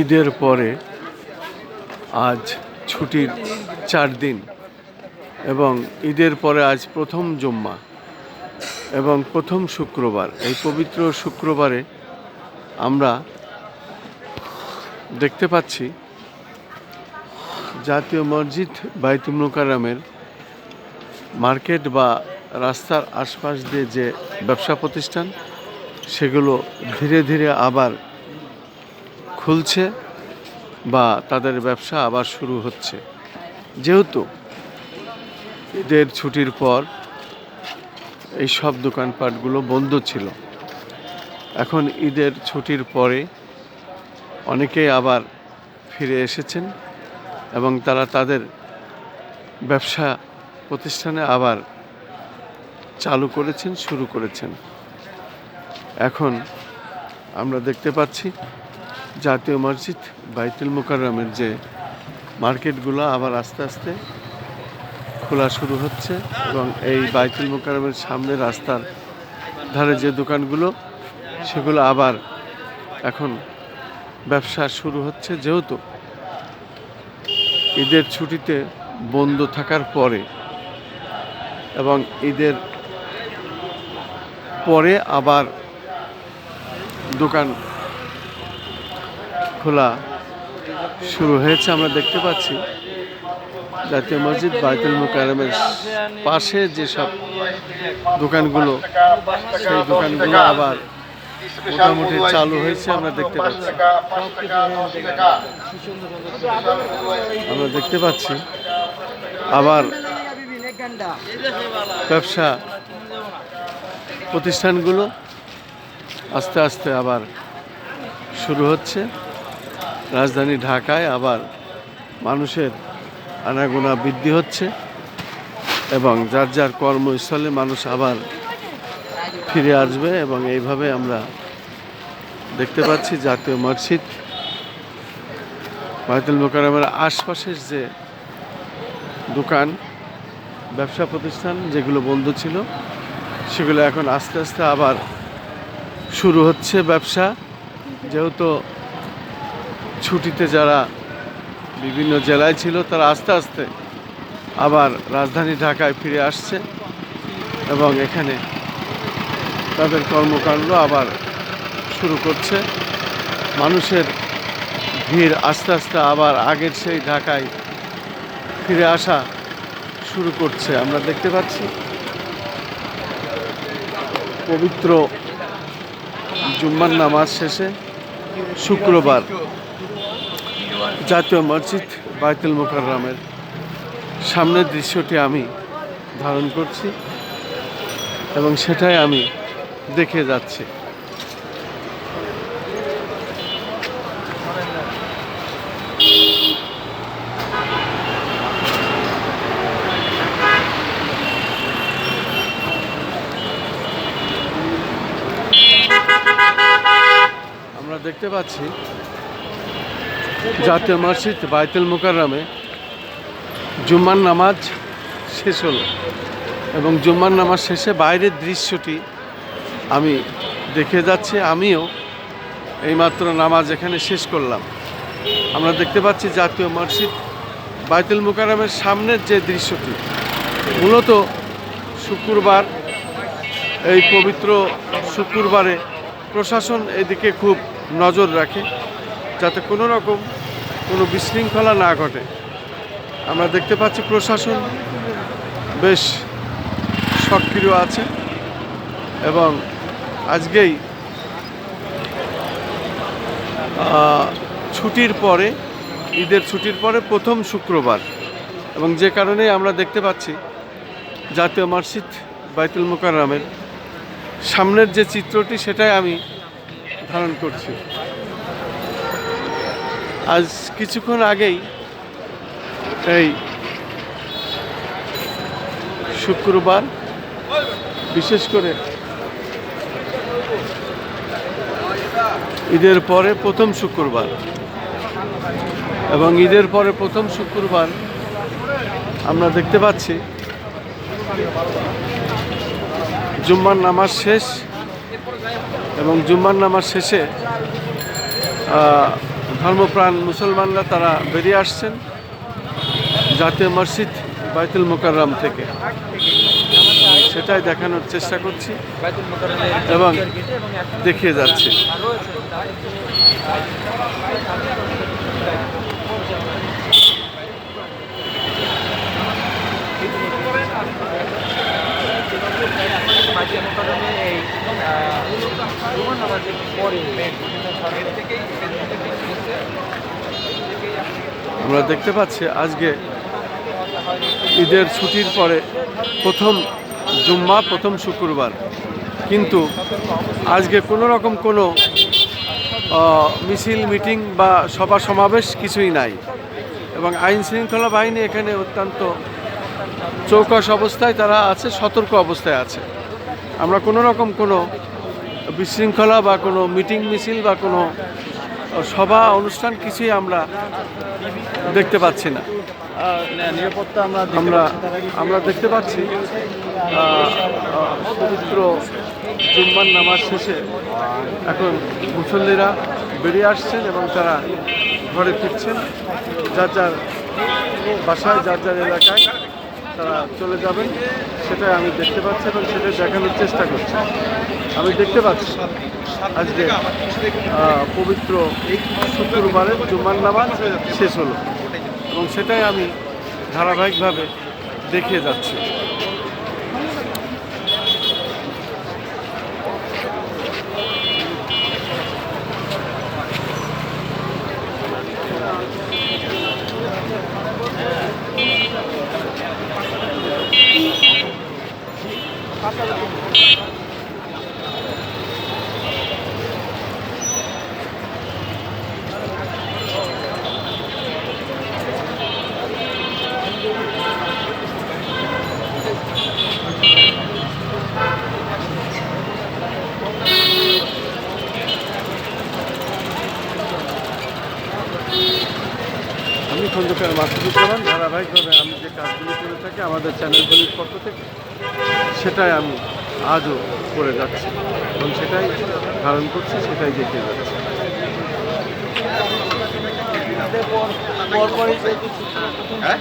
ঈদের পরে আজ ছুটির চার দিন এবং ঈদের পরে আজ প্রথম জুম্মা এবং প্রথম শুক্রবার। এই পবিত্র শুক্রবারে আমরা দেখতে পাচ্ছি জাতীয় মসজিদ বাইতুল মোকাররমের মার্কেট বা রাস্তার আশপাশ দিয়ে যে ব্যবসা প্রতিষ্ঠান, সেগুলো ধীরে ধীরে আবার খুলছে বা তাদের ব্যবসা আবার শুরু হচ্ছে। যেহেতু ঈদের ছুটির পর এই সব দোকানপাটগুলো বন্ধ ছিল, এখন ঈদের ছুটির পরে অনেকেই আবার ফিরে এসেছেন এবং তারা তাদের ব্যবসা প্রতিষ্ঠানে আবার চালু করেছেন, শুরু করেছেন। এখন আমরা দেখতে পাচ্ছি জাতীয় মসজিদ বাইতুল মোকাররমের যে মার্কেটগুলো আবার আস্তে আস্তে খোলা শুরু হচ্ছে এবং এই বাইতুল মোকাররমের সামনে রাস্তার ধারে যে দোকানগুলো, সেগুলো আবার এখন ব্যবসা শুরু হচ্ছে। যেহেতু ঈদের ছুটিতে বন্ধ থাকার পরে এবং ঈদের পরে আবার দোকান খোলা শুরু হয়েছে, আমরা দেখতে পাচ্ছি। জাতীয় মসজিদ বাইতুল মোকারমের পাশে যেসব দোকানগুলো, সেই দোকানগুলো আবার মোটামুটি চালু হয়েছে, আমরা দেখতে পাচ্ছি। আমরা দেখতে পাচ্ছি, আবার ব্যবসা প্রতিষ্ঠানগুলো আস্তে আস্তে আবার শুরু হচ্ছে। রাজধানী ঢাকায় আবার মানুষের আনাগোনা বৃদ্ধি হচ্ছে এবং যার যার কর্মস্থলে মানুষ আবার ফিরে আসবে এবং এইভাবে আমরা দেখতে পাচ্ছি জাতীয় মসজিদ। বায়তুল মোকারমের আশপাশের যে দোকান, ব্যবসা প্রতিষ্ঠান যেগুলো বন্ধ ছিল, সেগুলো এখন আস্তে আস্তে আবার শুরু হচ্ছে ব্যবসা। যেহেতু ছুটিতে যারা বিভিন্ন জেলায় ছিল, তারা আস্তে আস্তে আবার রাজধানী ঢাকায় ফিরে আসছে এবং এখানে তাদের কর্মকাণ্ড আবার শুরু করছে। মানুষের ভিড় আস্তে আস্তে আবার আগের সেই ঢাকায় ফিরে আসা শুরু করছে, আমরা দেখতে পাচ্ছি। পবিত্র জুম্মার নামাজ শেষে শুক্রবার জাতীয় মসজিদ বাইতুল মোকাররমের সামনের দৃশ্যটি আমি ধারণ করছি এবং সেটাই আমি দেখে যাচ্ছি। আমরা দেখতে পাচ্ছি জাতীয় মসজিদ বাইতুল মোকাররমে জুম্মার নামাজ শেষ হলো এবং জুম্মার নামাজ শেষে বাইরের দৃশ্যটি আমি দেখে যাচ্ছি, আমিও এইমাত্র নামাজ এখানে শেষ করলাম। আমরা দেখতে পাচ্ছি জাতীয় মসজিদ বাইতুল মোকাররমের সামনের যে দৃশ্যটি, মূলত শুক্রবার, এই পবিত্র শুক্রবারে প্রশাসন এদিকে খুব নজর রাখে, যাতে কোনো রকম কোনো বিশৃঙ্খলা না ঘটে। আমরা দেখতে পাচ্ছি প্রশাসন বেশ সক্রিয় আছে এবং আজকেই ছুটির পরে, ঈদের ছুটির পরে প্রথম শুক্রবার। এবং যে কারণে আমরা দেখতে পাচ্ছি জাতীয় মসজিদ বাইতুল মোকাররমের সামনের যে চিত্রটি, সেটাই আমি ধারণ করছি। আজ কিছুক্ষণ আগেই এই শুক্রবার, বিশেষ করে ঈদের পরে প্রথম শুক্রবার এবং ঈদের পরে প্রথম শুক্রবার আমরা দেখতে পাচ্ছি জুম্মার নামাজ শেষ এবং জুম্মার নামাজ শেষে ধর্মপ্রাণ মুসলমানরা তারা বেরিয়ে আসছেন জাতীয় মসজিদ বাইতুল মোকাররম থেকে। সেটাই দেখানোর চেষ্টা করছি এবং দেখিয়ে যাচ্ছি রয়েছে তার বাইতুল মোকাররমে এই জুমার নামাজের পরে বিভিন্ন ধরনের থেকেই আমরা দেখতে পাচ্ছি আজকে ঈদের ছুটির পরে প্রথম জুম্মা, প্রথম শুক্রবার। কিন্তু আজকে কোনো রকম কোনো মিছিল, মিটিং বা সভা সমাবেশ কিছুই নাই। এবং আইন শৃঙ্খলা বাহিনী এখানে অত্যন্ত চৌকস অবস্থায় তারা আছে, সতর্ক অবস্থায় আছে। আমরা কোনো রকম কোনো বিশৃঙ্খলা বা কোনো মিটিং, মিছিল বা কোনো সভা, অনুষ্ঠান কিছুই আমরা দেখতে পাচ্ছি না। নিরাপত্তা আমরা আমরা আমরা দেখতে পাচ্ছি পবিত্র জুম্মান নামাজ শেষে এখন মুসল্লিরা বেরিয়ে আসছেন এবং তারা ঘরে ফিরছেন। যার যার বাসায়, যার যার এলাকায় তারা চলে যাবেন, সেটাই আমি দেখতে পাচ্ছি এবং সেটা দেখানোর চেষ্টা করছি। আমি দেখতে পাচ্ছি আজকে পবিত্র শুক্রবারের জুমান নামাজ শেষ হলো এবং সেটাই আমি ধারাবাহিকভাবে দেখিয়ে যাচ্ছি। আমি মাধ্যমে মাসুদুজ্জামান ধারাবাহিকভাবে আমি যে কাজগুলি করে থাকি, আমাদের চ্যানেলগুলির পক্ষ থেকে, সেটাই আমি আজও করে যাচ্ছি এবং সেটাই ধারণ করছি, সেটাই দেখিয়ে যাচ্ছি। হ্যাঁ?